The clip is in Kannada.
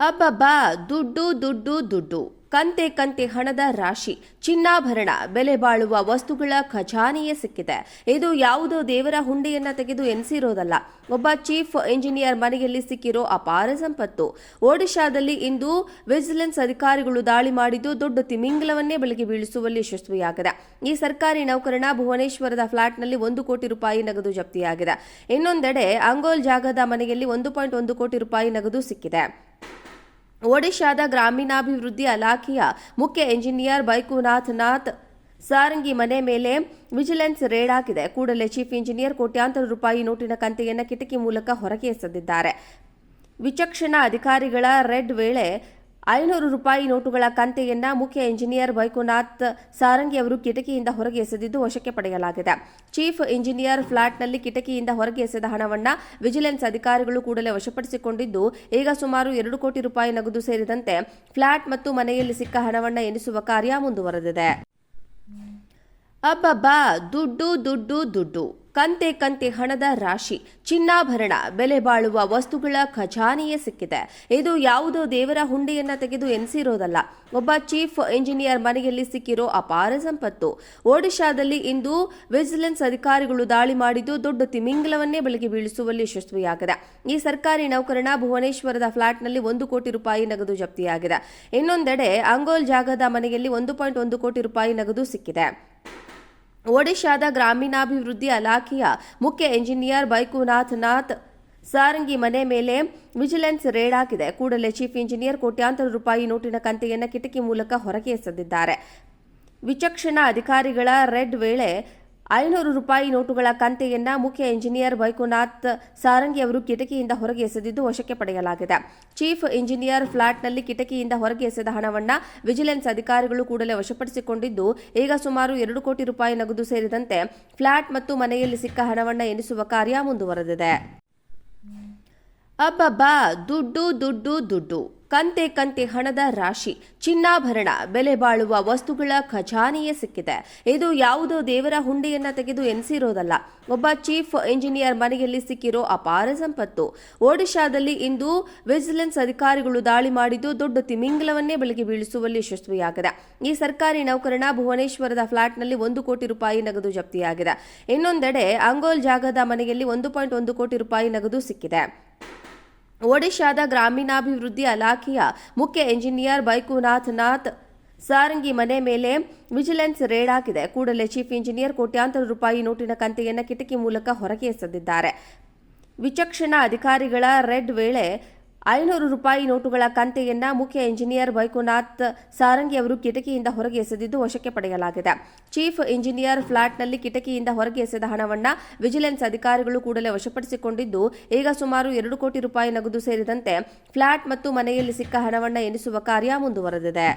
ಅಬ್ಬಬ್ಬಾ ದುಡ್ಡು ದುಡ್ಡು ದುಡ್ಡು ಕಂತೆ ಕಂತೆ ಹಣದ ರಾಶಿ, ಚಿನ್ನಾಭರಣ, ಬೆಲೆ ಬಾಳುವ ವಸ್ತುಗಳ ಖಜಾನೆಯೇ ಸಿಕ್ಕಿದೆ. ಇದು ಯಾವುದೋ ದೇವರ ಹುಂಡೆಯನ್ನ ತೆಗೆದು ಎನಿಸಿರೋದಲ್ಲ ಒಬ್ಬ ಚೀಫ್ ಇಂಜಿನಿಯರ್ ಮನೆಯಲ್ಲಿ ಸಿಕ್ಕಿರೋ ಅಪಾರ ಸಂಪತ್ತು. ಒಡಿಶಾದಲ್ಲಿ ಇಂದು ವಿಜಿಲೆನ್ಸ್ ಅಧಿಕಾರಿಗಳು ದಾಳಿ ಮಾಡಿದ್ದು ದೊಡ್ಡ ತಿಮಿಂಗಲವನ್ನೇ ಬೆಳಗ್ಗೆ ಬೀಳಿಸುವಲ್ಲಿ ಯಶಸ್ವಿಯಾಗಿದೆ. ಈ ಸರ್ಕಾರಿ ನೌಕರನ ಭುವನೇಶ್ವರದ ಫ್ಲಾಟ್ನಲ್ಲಿ ಒಂದು ಕೋಟಿ ರೂಪಾಯಿ ನಗದು ಜಪ್ತಿಯಾಗಿದೆ. ಇನ್ನೊಂದೆಡೆ ಅಂಗೋಲ್ ಜಾಗದ ಮನೆಯಲ್ಲಿ ಒಂದು ಪಾಯಿಂಟ್ ಒಂದು ಕೋಟಿ ರೂಪಾಯಿ ನಗದು ಸಿಕ್ಕಿದೆ. ಒಡಿಶಾದ ಗ್ರಾಮೀಣಾಭಿವೃದ್ಧಿ ಇಲಾಖೆಯ ಮುಖ್ಯ ಎಂಜಿನಿಯರ್ ಬೈಕುನಾಥ್ ನಾಥ್ ಸಾರಂಗಿ ಮನೆ ಮೇಲೆ ವಿಜಿಲೆನ್ಸ್ ರೇಡ್ ಹಾಕಿದೆ. ಕೂಡಲೇ ಚೀಫ್ ಇಂಜಿನಿಯರ್ ಕೋಟ್ಯಾಂತರ ರೂಪಾಯಿ ನೋಟಿನ ಕಂತೆಯನ್ನು ಕಿಟಕಿ ಮೂಲಕ ಹೊರಗೆ ಎಸೆದಿದ್ದಾರೆ. ವಿಚಕ್ಷಣಾ ಅಧಿಕಾರಿಗಳ ರೆಡ್ ವೇಳೆ ಐನೂರು ರೂಪಾಯಿ ನೋಟುಗಳ ಕಂತೆಯನ್ನ ಮುಖ್ಯ ಇಂಜಿನಿಯರ್ ವೈಕುನಾಥ್ ಸಾರಂಗಿ ಅವರು ಕಿಟಕಿಯಿಂದ ಹೊರಗೆ ಎಸೆದಿದ್ದು ವಶಕ್ಕೆ ಪಡೆಯಲಾಗಿದೆ. ಚೀಫ್ ಇಂಜಿನಿಯರ್ ಫ್ಲಾಟ್ನಲ್ಲಿ ಕಿಟಕಿಯಿಂದ ಹೊರಗೆ ಎಸೆದ ಹಣವನ್ನ ವಿಜಿಲೆನ್ಸ್ ಅಧಿಕಾರಿಗಳು ಕೂಡಲೇ ವಶಪಡಿಸಿಕೊಂಡಿದ್ದು, ಈಗ ಸುಮಾರು ಎರಡು ಕೋಟಿ ರೂಪಾಯಿ ನಗದು ಸೇರಿದಂತೆ ಫ್ಲಾಟ್ ಮತ್ತು ಮನೆಯಲ್ಲಿ ಸಿಕ್ಕ ಹಣವನ್ನ ಎನಿಸುವ ಕಾರ್ಯ ಮುಂದುವರೆದಿದೆ. ಅಬ್ಬಬ್ಬಾ, ದುಡ್ಡು ದುಡ್ಡು ದುಡ್ಡು. ಕಂತೆ ಕಂತೆ ಹಣದ ರಾಶಿ, ಚಿನ್ನಾಭರಣ, ಬೆಲೆ ಬಾಳುವ ವಸ್ತುಗಳ ಖಜಾನೆಯೇ ಸಿಕ್ಕಿದೆ. ಇದು ಯಾವುದೋ ದೇವರ ಹುಂಡೆಯನ್ನ ತೆಗೆದು ಎನಿಸಿರೋದಲ್ಲ ಒಬ್ಬ ಚೀಫ್ ಇಂಜಿನಿಯರ್ ಮನೆಯಲ್ಲಿ ಸಿಕ್ಕಿರೋ ಅಪಾರ ಸಂಪತ್ತು. ಒಡಿಶಾದಲ್ಲಿ ಇಂದು ವಿಜಿಲೆನ್ಸ್ ಅಧಿಕಾರಿಗಳು ದಾಳಿ ಮಾಡಿದ್ದು ದೊಡ್ಡ ತಿಮಿಂಗಲವನ್ನೇ ಬೆಳಗ್ಗೆ ಬೀಳಿಸುವಲ್ಲಿ ಯಶಸ್ವಿಯಾಗಿದೆ. ಈ ಸರ್ಕಾರಿ ನೌಕರನ ಭುವನೇಶ್ವರದ ಫ್ಲಾಟ್ನಲ್ಲಿ ಒಂದು ಕೋಟಿ ರೂಪಾಯಿ ನಗದು ಜಪ್ತಿಯಾಗಿದೆ. ಇನ್ನೊಂದೆಡೆ ಅಂಗೋಲ್ ಜಾಗದ ಮನೆಯಲ್ಲಿ ಒಂದು ಪಾಯಿಂಟ್ ಒಂದು ಕೋಟಿ ರೂಪಾಯಿ ನಗದು ಸಿಕ್ಕಿದೆ. ಒಡಿಶಾದ ಗ್ರಾಮೀಣಾಭಿವೃದ್ಧಿ ಇಲಾಖೆಯ ಮುಖ್ಯ ಎಂಜಿನಿಯರ್ ಬೈಕುನಾಥ್ ನಾಥ್ ಸಾರಂಗಿ ಮನೆ ಮೇಲೆ ವಿಜಿಲೆನ್ಸ್ ರೇಡ್ ಹಾಕಿದೆ. ಕೂಡಲೇ ಚೀಫ್ ಇಂಜಿನಿಯರ್ ಕೋಟ್ಯಾಂತರ ರೂಪಾಯಿ ನೋಟಿನ ಕಂತೆಯನ್ನು ಕಿಟಕಿ ಮೂಲಕ ಹೊರಗೆ ಎಸೆದಿದ್ದಾರೆ. ವಿಚಕ್ಷಣಾ ಅಧಿಕಾರಿಗಳ ರೆಡ್ ವೇಳೆ ಐನೂರು ರೂಪಾಯಿ ನೋಟುಗಳ ಕಂತೆಯನ್ನ ಮುಖ್ಯ ಇಂಜಿನಿಯರ್ ವೈಕುನಾಥ್ ಸಾರಂಗಿ ಅವರು ಕಿಟಕಿಯಿಂದ ಹೊರಗೆ ಎಸೆದಿದ್ದು ವಶಕ್ಕೆ ಪಡೆಯಲಾಗಿದೆ. ಚೀಫ್ ಇಂಜಿನಿಯರ್ ಫ್ಲಾಟ್ನಲ್ಲಿ ಕಿಟಕಿಯಿಂದ ಹೊರಗೆ ಎಸೆದ ಹಣವನ್ನ ವಿಜಿಲೆನ್ಸ್ ಅಧಿಕಾರಿಗಳು ಕೂಡಲೇ ವಶಪಡಿಸಿಕೊಂಡಿದ್ದು, ಈಗ ಸುಮಾರು ಎರಡು ಕೋಟಿ ರೂಪಾಯಿ ನಗದು ಸೇರಿದಂತೆ ಫ್ಲಾಟ್ ಮತ್ತು ಮನೆಯಲ್ಲಿ ಸಿಕ್ಕ ಹಣವನ್ನ ಎನಿಸುವ ಕಾರ್ಯ ಮುಂದುವರೆದಿದೆ. ಅಬ್ಬಬ್ಬಾ, ದುಡ್ಡು ದುಡ್ಡು ದುಡ್ಡು. ಕಂತೆ ಕಂತೆ ಹಣದ ರಾಶಿ, ಚಿನ್ನಾಭರಣ, ಬೆಲೆ ಬಾಳುವ ವಸ್ತುಗಳ ಖಜಾನೆಯೇ ಸಿಕ್ಕಿದೆ. ಇದು ಯಾವುದೋ ದೇವರ ಹುಂಡಿಯನ್ನ ತೆಗೆದು ಎನಿಸಿರೋದಲ್ಲ. ಒಬ್ಬ ಚೀಫ್ ಇಂಜಿನಿಯರ್ ಮನೆಯಲ್ಲಿ ಸಿಕ್ಕಿರೋ ಅಪಾರ ಸಂಪತ್ತು. ಒಡಿಶಾದಲ್ಲಿ ಇಂದು ವಿಜಿಲೆನ್ಸ್ ಅಧಿಕಾರಿಗಳು ದಾಳಿ ಮಾಡಿದ್ದು ದೊಡ್ಡ ತಿಮಿಂಗಲವನ್ನೇ ಬೆಳಗ್ಗೆ ಬೀಳಿಸುವಲ್ಲಿ ಯಶಸ್ವಿಯಾಗಿದೆ. ಈ ಸರ್ಕಾರಿ ನೌಕರನ ಭುವನೇಶ್ವರದ ಫ್ಲಾಟ್ನಲ್ಲಿ ಒಂದು ಕೋಟಿ ರೂಪಾಯಿ ನಗದು ಜಪ್ತಿಯಾಗಿದೆ. ಇನ್ನೊಂದೆಡೆ ಅಂಗೋಲ್ ಜಾಗದ ಮನೆಯಲ್ಲಿ ಒಂದು ಪಾಯಿಂಟ್ ಒಂದು ಕೋಟಿ ರೂಪಾಯಿ ನಗದು ಸಿಕ್ಕಿದೆ. ಒಡಿಶಾದ ಗ್ರಾಮೀಣಾಭಿವೃದ್ಧಿ ಇಲಾಖೆಯ ಮುಖ್ಯ ಎಂಜಿನಿಯರ್ ಬೈಕುನಾಥ್ ನಾಥ್ ಸಾರಂಗಿ ಮನೆ ಮೇಲೆ ವಿಜಿಲೆನ್ಸ್ ರೇಡ್ ಹಾಕಿದೆ. ಕೂಡಲೇ ಚೀಫ್ ಇಂಜಿನಿಯರ್ ಕೋಟ್ಯಾಂತರ ರೂಪಾಯಿ ನೋಟಿನ ಕಂತೆಯನ್ನು ಕಿಟಕಿ ಮೂಲಕ ಹೊರಗೆ ಎಸೆದಿದ್ದಾರೆ. ವಿಚಕ್ಷಣಾ ಅಧಿಕಾರಿಗಳ ರೆಡ್ ವೇಳೆ ಐನೂರು ರೂಪಾಯಿ ನೋಟುಗಳ ಕಂತೆಯನ್ನ ಮುಖ್ಯ ಇಂಜಿನಿಯರ್ ಬೈಕುನಾಥ್ ಸಾರಂಗಿ ಅವರು ಕಿಟಕಿಯಿಂದ ಹೊರಗೆ ಎಸೆದಿದ್ದು ವಶಕ್ಕೆ ಪಡೆಯಲಾಗಿದೆ. ಚೀಫ್ ಇಂಜಿನಿಯರ್ ಫ್ಲಾಟ್ನಲ್ಲಿ ಕಿಟಕಿಯಿಂದ ಹೊರಗೆ ಎಸೆದ ಹಣವನ್ನು ವಿಜಿಲೆನ್ಸ್ ಅಧಿಕಾರಿಗಳು ಕೂಡಲೇ ವಶಪಡಿಸಿಕೊಂಡಿದ್ದು, ಈಗ ಸುಮಾರು ಎರಡು ಕೋಟಿ ರೂಪಾಯಿ ನಗದು ಸೇರಿದಂತೆ ಫ್ಲಾಟ್ ಮತ್ತು ಮನೆಯಲ್ಲಿ ಸಿಕ್ಕ ಹಣವನ್ನು ಎನಿಸುವ ಕಾರ್ಯ ಮುಂದುವರೆದಿದೆ.